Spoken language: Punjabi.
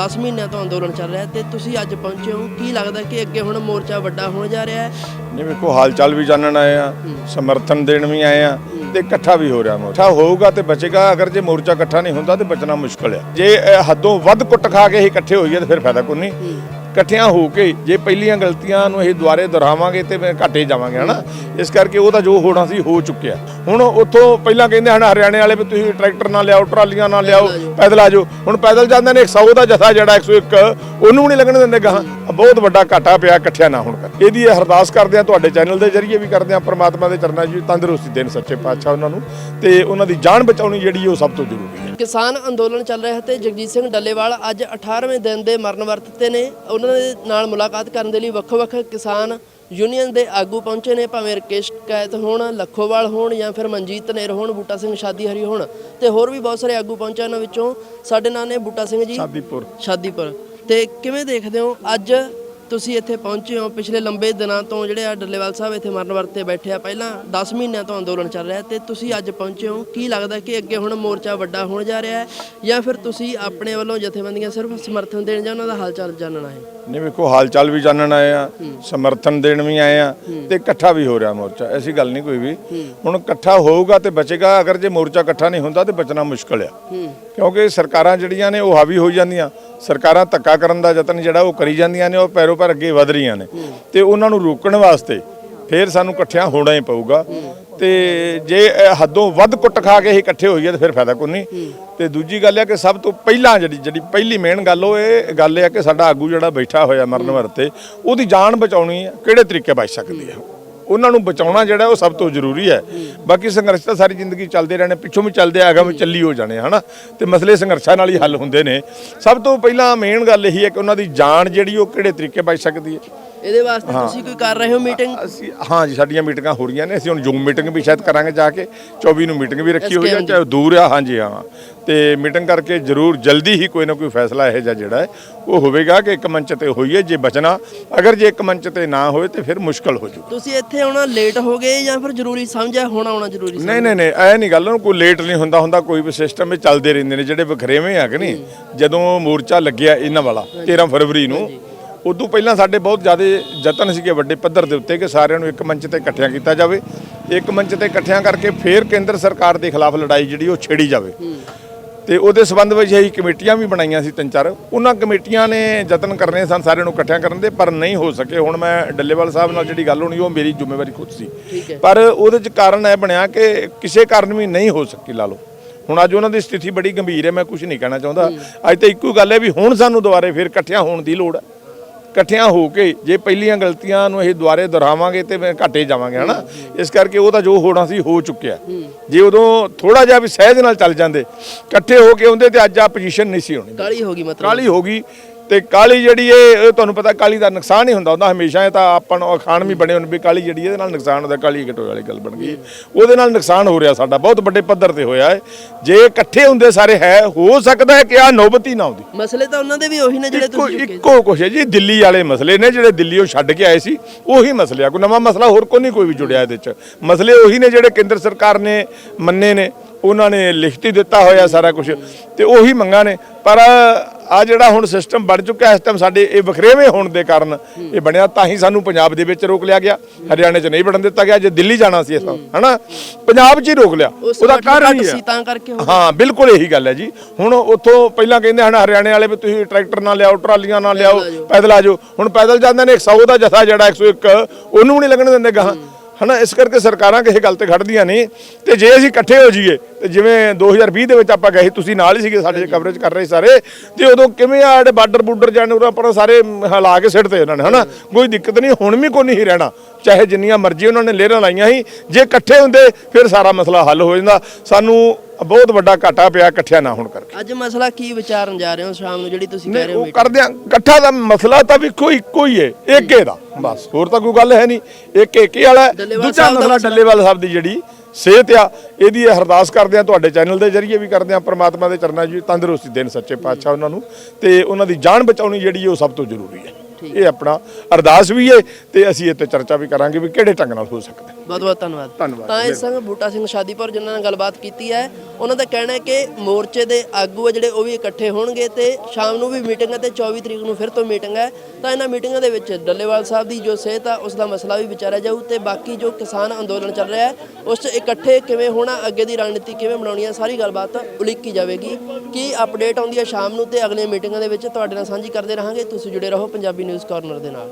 10 ਮਹੀਨਿਆਂ ਤੋਂ ਅੰਦੋਲਨ ਚੱਲ ਰਿਹਾ ਹੈ ਤੇ ਤੁਸੀਂ ਅੱਜ ਪਹੁੰਚੇ ਹੋ। ਕੀ ਲੱਗਦਾ ਕਿ ਅੱਗੇ ਹੁਣ ਮੋਰਚਾ ਵੱਡਾ ਹੋਣ ਜਾ ਰਿਹਾ ਹੈ? ਨਹੀਂ ਵੇਖੋ ਹਾਲ ਚਾਲ ਵੀ ਜਾਣਨ ਆਏ ਆ ਸਮਰਥਨ ਦੇਣ ਵੀ ਆਏ ਆ ਤੇ ਇਕੱਠਾ ਵੀ ਹੋ ਰਿਹਾ ਮੋਰਚਾ। ਹੋਊਗਾ ਤੇ ਬਚੇਗਾ ਅਗਰ ਜੇ ਮੋਰਚਾ ਇਕੱਠਾ ਨਹੀਂ ਹੁੰਦਾ ਤੇ ਬਚਣਾ ਮੁਸ਼ਕਲ ਆ ਜੇ ਹੱਦੋਂ ਵੱਧ ਕੁੱਟ ਖਾ ਕੇ ਹੀ ਇਕੱਠੇ ਹੋਈਏ ਤੇ ਫਿਰ ਫਾਇਦਾ ਕੋਈ ਨਹੀਂ। ਇਕੱਠਿਆਂ ਹੋ ਕੇ ਜੇ ਪਹਿਲੀਆਂ ਗਲਤੀਆਂ ਨੂੰ ਇਹ ਦੁਬਾਰੇ ਦੁਹਰਾਵਾਂਗੇ ਤੇ ਘਾਟੇ ਜਾਵਾਂਗੇ ਹਨਾ? ਇਸ ਕਰਕੇ ਉਹਦਾ ਜੋ ਹੋਣਾ ਸੀ ਹੋ ਚੁੱਕਿਆ। ਹੁਣ ਉੱਥੋਂ ਪਹਿਲਾਂ ਕਹਿੰਦੇ ਹਨ ਹਰਿਆਣੇ ਵਾਲੇ ਵੀ ਤੁਸੀਂ ਟਰੈਕਟਰ ਨਾ ਲਿਆਓ ਟਰਾਲੀਆਂ ਨਾ ਲਿਆਓ ਪੈਦਲ ਆ ਜਾਓ। ਹੁਣ ਪੈਦਲ ਜਾਂਦੇ ਨੇ 100 ਦਾ ਜਥਾ ਜਿਹੜਾ 101 ਉਹਨੂੰ ਨਹੀਂ ਲੱਗਣ ਦਿੰਦੇ ਗਾਹਾਂ। ਬਹੁਤ ਵੱਡਾ ਘਾਟਾ ਪਿਆ ਇਕੱਠਿਆਂ ਨਾ ਹੋਣ ਕਰ ਇਹਦੀ ਅਰਦਾਸ ਕਰਦੇ ਆ ਤੁਹਾਡੇ ਚੈਨਲ ਦੇ ਜ਼ਰੀਏ ਵੀ ਕਰਦੇ ਆ ਪ੍ਰਮਾਤਮਾ ਦੇ ਚਰਨਾਂ 'ਚ ਤੰਦਰੁਸਤੀ ਦੇਣ ਸੱਚੇ ਪਾਤਸ਼ਾਹ ਉਹਨਾਂ ਨੂੰ ਤੇ ਉਹਨਾਂ ਦੀ ਜਾਨ ਬਚਾਉਣੀ ਜਿਹੜੀ ਉਹ ਸਭ ਤੋਂ ਜ਼ਰੂਰੀ ਹੈ। ਕਿਸਾਨ ਅੰਦੋਲਨ ਚੱਲ ਰਿਹਾ ਹੈ ਤੇ ਜਗਜੀਤ ਸਿੰਘ ਡੱਲੇਵਾਲ ਅੱਜ 18ਵੇਂ ਦਿਨ ਦੇ ਮਰਨ ਵਰਤ ਤੇ ਨੇ। ਉਹਨਾਂ ਦੇ ਨਾਲ ਮੁਲਾਕਾਤ ਕਰਨ ਦੇ ਲਈ ਵੱਖ-ਵੱਖ ਕਿਸਾਨ ਯੂਨੀਅਨ ਦੇ ਆਗੂ ਪਹੁੰਚੇ ਨੇ ਭਾਵੇਂ ਰਕੇਸ਼ ਕੈਤ ਹੋਣ ਲੱਖੋਵਾਲ ਹੋਣ ਜਾਂ ਫਿਰ ਮਨਜੀਤ ਨੇਰ ਹੋਣ ਬੂਟਾ ਸਿੰਘ ਸ਼ਾਦੀ ਹਰੀ ਹੋਣ ਤੇ ਹੋਰ ਵੀ ਬਹੁਤ ਸਾਰੇ ਆਗੂ ਪਹੁੰਚੇ ਉਹਨਾਂ ਵਿੱਚੋਂ ਸਾਡੇ ਨਾਲ ਨੇ ਬੂਟਾ ਸਿੰਘ ਜੀ। ਸ਼ਾਦੀਪੁਰ। ਸ਼ਾਦੀਪੁਰ। ਤੇ ਕਿਵੇਂ ਦੇਖਦੇ ਹੋ ਅੱਜ ਤੁਸੀਂ ਇੱਥੇ ਪਹੁੰਚੇ ਹੋ ਪਿਛਲੇ ਲੰਬੇ ਦਿਨਾਂ ਤੋਂ ਜਿਹੜੇ ਆ ਡੱਲੇਵਾਲ ਸਾਹਿਬ ਇੱਥੇ ਮਰਨ ਵਰਤੇ ਬੈਠੇ ਆ। ਪਹਿਲਾਂ 10 ਮਹੀਨਿਆਂ ਤੋਂ ਅੰਦੋਲਨ ਚੱਲ ਰਿਹਾ ਤੇ ਤੁਸੀਂ ਅੱਜ ਪਹੁੰਚੇ ਹੋ। ਕੀ ਲੱਗਦਾ ਕਿ ਅੱਗੇ ਹੁਣ ਮੋਰਚਾ ਵੱਡਾ ਹੋਣ ਜਾ ਰਿਹਾ ਹੈ ਜਾਂ ਫਿਰ ਤੁਸੀਂ ਆਪਣੇ ਵੱਲੋਂ ਜਥੇਬੰਦੀਆਂ ਸਿਰਫ ਸਮਰਥਨ ਦੇਣ ਜਾਂ ਉਹਨਾਂ ਦਾ ਹਾਲ ਚਾਲ ਜਾਣਨਾ ਹੈ? ਨਹੀਂ ਵੇਖੋ ਹਾਲ ਚਾਲ ਵੀ ਜਾਣਨ ਆਏ ਆ ਸਮਰਥਨ ਦੇਣ ਵੀ ਆਏ ਆ ਤੇ ਇਕੱਠਾ ਵੀ ਹੋ ਰਿਹਾ ਮੋਰਚਾ ਐਸੀ ਗੱਲ ਨਹੀਂ ਕੋਈ ਵੀ। ਹੁਣ ਇਕੱਠਾ ਹੋਊਗਾ ਤੇ ਬਚੇਗਾ ਅਗਰ ਜੇ ਮੋਰਚਾ ਇਕੱਠਾ ਨਹੀਂ ਹੁੰਦਾ ਤੇ ਬਚਣਾ ਮੁਸ਼ਕਲ ਆ। ਕਿਉਂਕਿ ਸਰਕਾਰਾਂ ਜਿਹੜੀਆਂ ਨੇ ਉਹ ਹਾਵੀ ਹੋ ਜਾਂਦੀਆਂ। ਸਰਕਾਰਾਂ ਧੱਕਾ ਕਰਨ ਦਾ ਯਤਨ ਜਿਹੜਾ ਉਹ ਕਰੀ ਜਾਂਦੀਆਂ ਨੇ, ਉਹ ਪੈਰੋ ਪੈਰ ਅੱਗੇ ਵਧ ਰਹੀਆਂ ਨੇ। ਤੇ ਉਹਨਾਂ ਨੂੰ ਰੋਕਣ ਵਾਸਤੇ ਫੇਰ ਸਾਨੂੰ ਇਕੱਠਿਆਂ ਹੋਣਾ ਹੀ ਪਊਗਾ। ਤੇ ਜੇ ਹੱਦੋਂ ਵੱਧ ਕੁੱਟ ਖਾ ਕੇ ਹੀ ਇਕੱਠੇ ਹੋਈਏ ਤਾਂ ਫਿਰ ਫਾਇਦਾ ਕੋਈ ਨਹੀਂ। ਤੇ ਦੂਜੀ ਗੱਲ ਹੈ ਕਿ ਸਭ ਤੋਂ ਪਹਿਲਾਂ ਜਿਹੜੀ ਜਿਹੜੀ ਪਹਿਲੀ ਮੇਨ ਗੱਲ ਉਹ ਇਹ ਗੱਲ ਹੈ ਕਿ ਸਾਡਾ ਆਗੂ ਜਿਹੜਾ ਬੈਠਾ ਹੋਇਆ ਮਰਨ ਵਰਤੇ, ਉਹਦੀ ਜਾਨ ਬਚਾਉਣੀ ਹੈ ਕਿਹੜੇ ਤਰੀਕੇ ਬਚ ਸਕਦੀ ਹੈ ਉਹਨਾਂ ਨੂੰ ਬਚਾਉਣਾ ਜਿਹੜਾ ਉਹ ਸਭ ਤੋਂ ਜ਼ਰੂਰੀ ਹੈ। ਬਾਕੀ ਸੰਘਰਸ਼ ਤਾਂ ਸਾਰੀ ਜ਼ਿੰਦਗੀ ਚੱਲਦੇ ਰਹਿਣੇ, ਪਿੱਛੋਂ ਵੀ ਚੱਲਦੇ ਆਗਾ ਵੀ ਚੱਲੀ ਹੋ ਜਾਣੇ ਹਨਾ? ਤੇ ਮਸਲੇ ਸੰਘਰਸ਼ਾਂ ਨਾਲ ਹੀ ਹੱਲ ਹੁੰਦੇ ਨੇ। ਸਭ ਤੋਂ ਪਹਿਲਾਂ ਮੇਨ ਗੱਲ ਇਹੀ ਹੈ ਕਿ ਉਹਨਾਂ ਦੀ ਜਾਨ ਜਿਹੜੀ ਉਹ ਕਿਹੜੇ ਤਰੀਕੇ ਬਚ ਸਕਦੀ ਹੈ? ਇਹਦੇ ਵਾਸਤੇ ਤੁਸੀਂ ਕੋਈ ਕਰ ਰਹੇ ਹੋ ਮੀਟਿੰਗ ਅਸੀਂ ਹਾਂ ਜੀ ਸਾਡੀਆਂ ਮੀਟਿੰਗਾਂ ਹੋ ਰਹੀਆਂ ਨੇ। ਅਸੀਂ ਹੁਣ ਜ਼ੂਮ ਮੀਟਿੰਗ ਵੀ ਸ਼ਾਇਦ ਕਰਾਂਗੇ ਜਾ ਕੇ। 24 ਨੂੰ ਮੀਟਿੰਗ ਵੀ ਰੱਖੀ ਹੋਈ ਹੈ ਚਾਹੇ ਦੂਰ ਆ ਹਾਂਜੀ ਹਾਂ। ਤੇ ਮੀਟਿੰਗ ਕਰਕੇ ਜ਼ਰੂਰ ਜਲਦੀ ਹੀ ਕੋਈ ਨਾ ਕੋਈ ਫੈਸਲਾ ਇਹੋ ਜਿਹਾ ਜਿਹੜਾ ਹੈ ਉਹ ਹੋਵੇਗਾ ਕਿ ਇੱਕ ਮੰਚ ਤੇ ਹੋਈਏ ਜੇ ਬਚਣਾ। ਅਗਰ ਜੇ ਇੱਕ ਮੰਚ ਤੇ ਨਾ ਹੋਏ ਤੇ ਫਿਰ ਮੁਸ਼ਕਲ ਹੋ ਜੂ। ਤੁਸੀਂ ਇੱਥੇ ਆਉਣਾ ਲੇਟ ਹੋ ਗਏ ਜਾਂ ਫਿਰ ਜ਼ਰੂਰੀ ਸਮਝਿਆ ਹੁਣ ਆਉਣਾ ਜ਼ਰੂਰੀ ਸੀ ਨਹੀਂ ਨਹੀਂ ਨਹੀਂ ਐ ਨਹੀਂ ਗੱਲ ਉਹਨੂੰ ਕੋਈ ਲੇਟ ਨਹੀਂ ਹੁੰਦਾ ਹੁੰਦਾ ਕੋਈ ਵੀ ਸਿਸਟਮ ਵਿੱਚ ਚੱਲਦੇ ਰਹਿੰਦੇ ਨੇ ਜਿਹੜੇ ਵਖਰੇਵੇਂ ਆ ਕਿ ਨਹੀਂ? ਜਦੋਂ ਮੋਰਚਾ ਲੱਗਿਆ ਇਹਨਾਂ ਵਾਲਾ 13 ਫਰਵਰੀ ਨੂੰ ਉਦੋਂ ਪਹਿਲਾਂ ਸਾਡੇ ਬਹੁਤ ਜ਼ਿਆਦਾ ਯਤਨ ਸੀਗੇ ਵੱਡੇ ਪੱਧਰ ਦੇ ਉੱਤੇ ਕਿ ਸਾਰਿਆਂ ਨੂੰ ਇੱਕ ਮੰਚ ਤੇ ਇਕੱਠਿਆਂ ਕੀਤਾ ਜਾਵੇ। ਇੱਕ ਮੰਚ ਤੇ ਇਕੱਠਿਆਂ ਕਰਕੇ ਫੇਰ ਕੇਂਦਰ ਸਰਕਾਰ ਦੇ ਖਿਲਾਫ ਲੜਾਈ ਜਿਹੜੀ ਉਹ ਛੇੜੀ ਜਾਵੇ। ਤੇ ਉਹਦੇ ਸਬੰਧ ਵਿੱਚ ਅਸੀਂ ਕਮੇਟੀਆਂ ਵੀ ਬਣਾਈਆਂ ਸੀ ਤਿੰਨ ਚਾਰ। ਉਹਨਾਂ ਕਮੇਟੀਆਂ ਨੇ ਯਤਨ ਕਰਨੇ ਸਨ ਸਾਰਿਆਂ ਨੂੰ ਇਕੱਠਿਆਂ ਕਰਨ ਦੇ ਪਰ ਨਹੀਂ ਹੋ ਸਕੇ। ਹੁਣ ਮੈਂ ਡੱਲੇਵਾਲ ਸਾਹਿਬ ਨਾਲ ਜਿਹੜੀ ਗੱਲ ਹੋਣੀ ਉਹ ਮੇਰੀ ਜ਼ਿੰਮੇਵਾਰੀ ਖੁਦ ਸੀ। ਹੈ। ਪਰ ਉਹਦੇ ਚ ਕਾਰਨ ਇਹ ਬਣਿਆ ਕਿ ਕਿਸੇ ਕਾਰਨ ਵੀ ਨਹੀਂ ਹੋ ਸਕੀ ਲਾ ਲਓ। ਹੁਣ ਅੱਜ ਉਹਨਾਂ ਦੀ ਸਥਿਤੀ ਬੜੀ ਗੰਭੀਰ ਹੈ ਮੈਂ ਕੁਝ ਨਹੀਂ ਕਹਿਣਾ ਚਾਹੁੰਦਾ। ਅੱਜ ਤਾਂ ਇੱਕੋ ਗੱਲ ਹੈ ਵੀ ਹੁਣ ਸਾਨੂੰ ਦੁਬਾਰੇ ਫਿਰ ਇਕੱਠਿਆਂ ਹੋਣ ਦੀ ਲੋੜ ਹੈ। ਇਕੱਠਿਆਂ ਹੋ ਕੇ ਜੇ ਪਹਿਲੀਆਂ ਗਲਤੀਆਂ ਨੂੰ ਇਹ ਦੁਬਾਰੇ ਦੁਹਰਾਵਾਂਗੇ ਤੇ ਫਿਰ ਘਾਟੇ ਜਾਵਾਂਗੇ ਹਨਾ? ਇਸ ਕਰਕੇ ਉਹਦਾ ਜੋ ਹੋਣਾ ਸੀ ਹੋ ਚੁੱਕਿਆ। ਜੇ ਉਦੋਂ ਥੋੜਾ ਜਿਹਾ ਵੀ ਸਹਿਜ ਨਾਲ ਚੱਲ ਜਾਂਦੇ ਇਕੱਠੇ ਹੋ ਕੇ ਆਉਂਦੇ ਤੇ ਅੱਜ ਆ ਪੋਜੀਸ਼ਨ ਨਹੀਂ ਸੀ ਹੋਣੀ। ਕਾਲੀ ਹੋ ਗਈ ਮਤਲਬ? ਕਾਲੀ ਹੋ ਗਈ। ਤੇ ਕਾਲੀ ਜਿਹੜੀ ਇਹ ਤੁਹਾਨੂੰ ਪਤਾ ਕਾਲੀ ਦਾ ਨੁਕਸਾਨ ਹੀ ਹੁੰਦਾ ਹੁੰਦਾ ਹਮੇਸ਼ਾ ਇਹ ਤਾਂ ਆਪਾਂ ਨੂੰ ਅਖਾਣ ਵੀ ਬਣੇ ਹੋਣ ਵੀ ਕਾਲੀ ਜਿਹੜੀ ਇਹਦੇ ਨਾਲ ਨੁਕਸਾਨ ਹੁੰਦਾ ਕਾਲੀ ਘਟੋ ਵਾਲੀ ਗੱਲ ਬਣ ਗਈ। ਉਹਦੇ ਨਾਲ ਨੁਕਸਾਨ ਹੋ ਰਿਹਾ ਸਾਡਾ ਬਹੁਤ ਵੱਡੇ ਪੱਧਰ ਤੇ ਹੋਇਆ ਹੈ ਜੇ ਇਕੱਠੇ ਹੁੰਦੇ ਸਾਰੇ ਹੈ ਹੋ ਸਕਦਾ ਹੈ ਕਿ ਆ ਨੌਬਤ ਹੀ ਨਾ ਆਉਂਦੀ। ਮਸਲੇ ਤਾਂ ਉਹਨਾਂ ਦੇ ਵੀ ਉਹੀ ਨੇ ਜਿਹੜੇ ਤੁਸੀਂ ਚੁੱਕੇ ਇੱਕੋ ਕੁਛ ਹੈ ਜੀ ਦਿੱਲੀ ਵਾਲੇ ਮਸਲੇ ਨੇ ਜਿਹੜੇ ਦਿੱਲੀੋਂ ਛੱਡ ਕੇ ਆਏ ਸੀ ਉਹੀ ਮਸਲੇ ਆ। ਕੋਈ ਨਵਾਂ ਮਸਲਾ ਹੋਰ ਕੋਈ ਨਹੀਂ ਕੋਈ ਵੀ ਜੁੜਿਆ ਇਹਦੇ ਚ। ਮਸਲੇ ਉਹੀ ਨੇ ਜਿਹੜੇ ਕੇਂਦਰ ਸਰਕਾਰ ਨੇ ਮੰਨੇ ਨੇ। ਉਹਨਾਂ ਨੇ ਲਿਖਤੀ ਦਿੱਤਾ ਹੋਇਆ ਸਾਰਾ ਕੁਝ ਤੇ ਉਹੀ ਮੰਗਾਂ ਨੇ। ਪਰ ਆ ਜਿਹੜਾ ਹੁਣ ਸਿਸਟਮ ਬਣ ਚੁੱਕਾ ਇਸ ਟਾਈਮ ਸਾਡੇ ਇਹ ਵਖਰੇਵੇਂ ਹੋਣ ਦੇ ਕਾਰਨ ਇਹ ਬਣਿਆ ਤਾਂ ਹੀ ਸਾਨੂੰ ਪੰਜਾਬ ਦੇ ਵਿੱਚ ਰੋਕ ਲਿਆ ਗਿਆ। ਹਰਿਆਣੇ 'ਚ ਨਹੀਂ ਵੜਨ ਦਿੱਤਾ ਗਿਆ ਜੇ ਦਿੱਲੀ ਜਾਣਾ ਸੀ ਅਸਾਂ ਹਨਾ? ਪੰਜਾਬ 'ਚ ਹੀ ਰੋਕ ਲਿਆ ਉਹਦਾ ਕਾਰਨ ਹੀ ਹੈ ਹੋ ਬਿਲਕੁਲ ਇਹੀ ਗੱਲ ਹੈ ਜੀ। ਹੁਣ ਉੱਥੋਂ ਪਹਿਲਾਂ ਕਹਿੰਦੇ ਹਨ ਹਰਿਆਣੇ ਵਾਲੇ ਵੀ ਤੁਸੀਂ ਟਰੈਕਟਰ ਨਾ ਲਿਆਓ ਟਰਾਲੀਆਂ ਨਾ ਲਿਆਓ ਪੈਦਲ ਆ ਜਾਓ। ਹੁਣ ਪੈਦਲ ਜਾਂਦੇ ਨੇ 100 ਦਾ ਜਥਾ ਜਿਹੜਾ 101 ਉਹਨੂੰ ਵੀ ਨਹੀਂ ਲੱਗਣ ਦਿੰਦੇ ਗਾਹਾਂ। ਹਨਾ ਇਸ ਕਰਕੇ ਸਰਕਾਰਾਂ ਕਿਸੇ ਗੱਲ ਤੇ ਖੜਦੀਆਂ ਨਹੀਂ। ਤੇ ਜੇ ਅਸੀਂ ਇਕੱਠੇ ਹੋ ਜਾਈਏ ਤੇ ਜਿਵੇਂ 2020 ਦੇ ਵਿੱਚ ਆਪਾਂ ਗਏ ਸੀ, ਤੁਸੀਂ ਨਾਲ ਹੀ ਸੀਗੇ ਸਾਡੇ ਕਵਰੇਜ ਕਰ ਰਹੇ ਸਾਰੇ ਤੇ ਉਦੋਂ ਕਿਵੇਂ ਆ ਜਿਹੜੇ ਬਾਰਡਰ ਬੂਡਰ ਜਾਣੇ ਉਹ ਆਪਾਂ ਸਾਰੇ ਹਿਲਾ ਕੇ ਸਿੱਟਦੇ ਉਹਨਾਂ ਨੇ ਹਨਾ? ਕੋਈ ਦਿੱਕਤ ਨਹੀਂ ਹੁਣ ਵੀ ਕੋਈ ਨਹੀਂ ਰਹਿਣਾ। ਚਾਹੇ ਜਿੰਨੀਆਂ ਮਰਜ਼ੀ ਉਹਨਾਂ ਨੇ ਲੇਰਾਂ ਲਾਈਆਂ ਸੀ ਜੇ ਇਕੱਠੇ ਹੁੰਦੇ ਫਿਰ ਸਾਰਾ ਮਸਲਾ ਹੱਲ ਹੋ ਜਾਂਦਾ। ਸਾਨੂੰ ਬਹੁਤ ਵੱਡਾ ਘਾਟਾ ਪਿਆ ਇਕੱਠਿਆਂ ਨਾ ਹੋਣ ਕਰਕੇ। ਅੱਜ ਮਸਲਾ ਕੀ ਵਿਚਾਰਨ ਜਾ ਰਹੇ ਹੋ ਸ਼ਾਮ ਨੂੰ ਜਿਹੜੀ ਤੁਸੀਂ ਕਹਿ ਰਹੇ ਹੋ ਉਹ ਕਰਦੇ ਆ ਇਕੱਠਾ ਦਾ ਮਸਲਾ ਤਾਂ ਵੀ ਕੋਈ ਇੱਕੋ ਹੀ ਹੈ ਏਕੇ ਦਾ ਬਸ। ਹੋਰ ਤਾਂ ਕੋਈ ਗੱਲ ਹੈ ਨਹੀਂ ਇੱਕ ਏਕੇ ਵਾਲਾ ਦੂਜਾ ਮਸਲਾ। ਡੱਲੇਵਾਲ ਸਾਹਿਬ ਦੀ ਜਿਹੜੀ ਸਿਹਤ ਆ ਇਹਦੀ ਅਰਦਾਸ ਕਰਦੇ ਆ ਤੁਹਾਡੇ ਚੈਨਲ ਦੇ ਜ਼ਰੀਏ ਵੀ ਕਰਦੇ ਆ ਪ੍ਰਮਾਤਮਾ ਦੇ ਚਰਨਾਂ 'ਚ ਤੰਦਰੁਸਤੀ ਦੇਣ ਸੱਚੇ ਪਾਤਸ਼ਾਹ ਉਹਨਾਂ ਨੂੰ ਤੇ ਉਹਨਾਂ ਦੀ ਜਾਨ ਬਚਾਉਣੀ ਜਿਹੜੀ ਉਹ ਸਭ ਤੋਂ ਜ਼ਰੂਰੀ ਹੈ। ਇਹ ਆਪਣਾ ਅਰਦਾਸ ਵੀ ਹੈ ਤੇ ਅਸੀਂ ਇਹ ਤੇ ਚਰਚਾ ਵੀ ਕਰਾਂਗੇ ਵੀ ਕਿਹੜੇ ਢੰਗ ਨਾਲ ਹੋ ਸਕਦਾ ਬਹੁਤ ਬਹੁਤ ਧੰਨਵਾਦ। ਧੰਨਵਾਦ। ਤਾਂ ਇਸ ਸੰਗ ਬੂਟਾ ਸਿੰਘ ਸ਼ਾਦੀਪੁਰ ਜਿਨ੍ਹਾਂ ਨਾਲ ਗੱਲਬਾਤ ਕੀਤੀ ਹੈ ਉਹਨਾਂ ਦਾ ਕਹਿਣਾ ਹੈ ਕਿ ਮੋਰਚੇ ਦੇ ਆਗੂ ਆ ਜਿਹੜੇ ਉਹ ਵੀ ਇਕੱਠੇ ਹੋਣਗੇ ਤੇ ਸ਼ਾਮ ਨੂੰ ਵੀ ਮੀਟਿੰਗ ਹੈ ਤੇ 24 ਤਰੀਕ ਨੂੰ ਫਿਰ ਤੋਂ ਮੀਟਿੰਗ ਹੈ। ਤਾਂ ਇਹਨਾਂ ਮੀਟਿੰਗਾਂ ਦੇ ਵਿੱਚ ਡੱਲੇਵਾਲ ਸਾਹਿਬ ਦੀ ਜੋ ਸਿਹਤ ਆ ਉਸ ਦਾ ਮਸਲਾ ਵੀ ਵਿਚਾਰਿਆ ਜਾਊ ਤੇ ਬਾਕੀ ਜੋ ਕਿਸਾਨ ਅੰਦੋਲਨ ਚੱਲ ਰਿਹਾ ਹੈ ਉਸ 'ਚ ਇਕੱਠੇ ਕਿਵੇਂ ਹੋਣਾ ਅੱਗੇ ਦੀ ਰਣਨੀਤੀ ਕਿਵੇਂ ਬਣਾਉਣੀ ਹੈ ਸਾਰੀ ਗੱਲਬਾਤ ਉਲੀਕੀ ਜਾਵੇਗੀ। ਕੀ ਅਪਡੇਟ ਆਉਂਦੀ ਹੈ ਸ਼ਾਮ ਨੂੰ ਤੇ ਅਗਲੀਆਂ ਮੀਟਿੰਗਾਂ ਦੇ ਵਿੱਚ ਤੁਹਾਡੇ ਨਾਲ ਸਾਂਝੀ ਕਰਦੇ ਰਹਾਂਗੇ। ਤੁਸੀਂ ਜੁੜੇ ਰਹੋ ਪੰਜਾਬੀ ਨਿਊਜ਼ ਕਾਰਨਰ ਦੇ ਨਾਲ।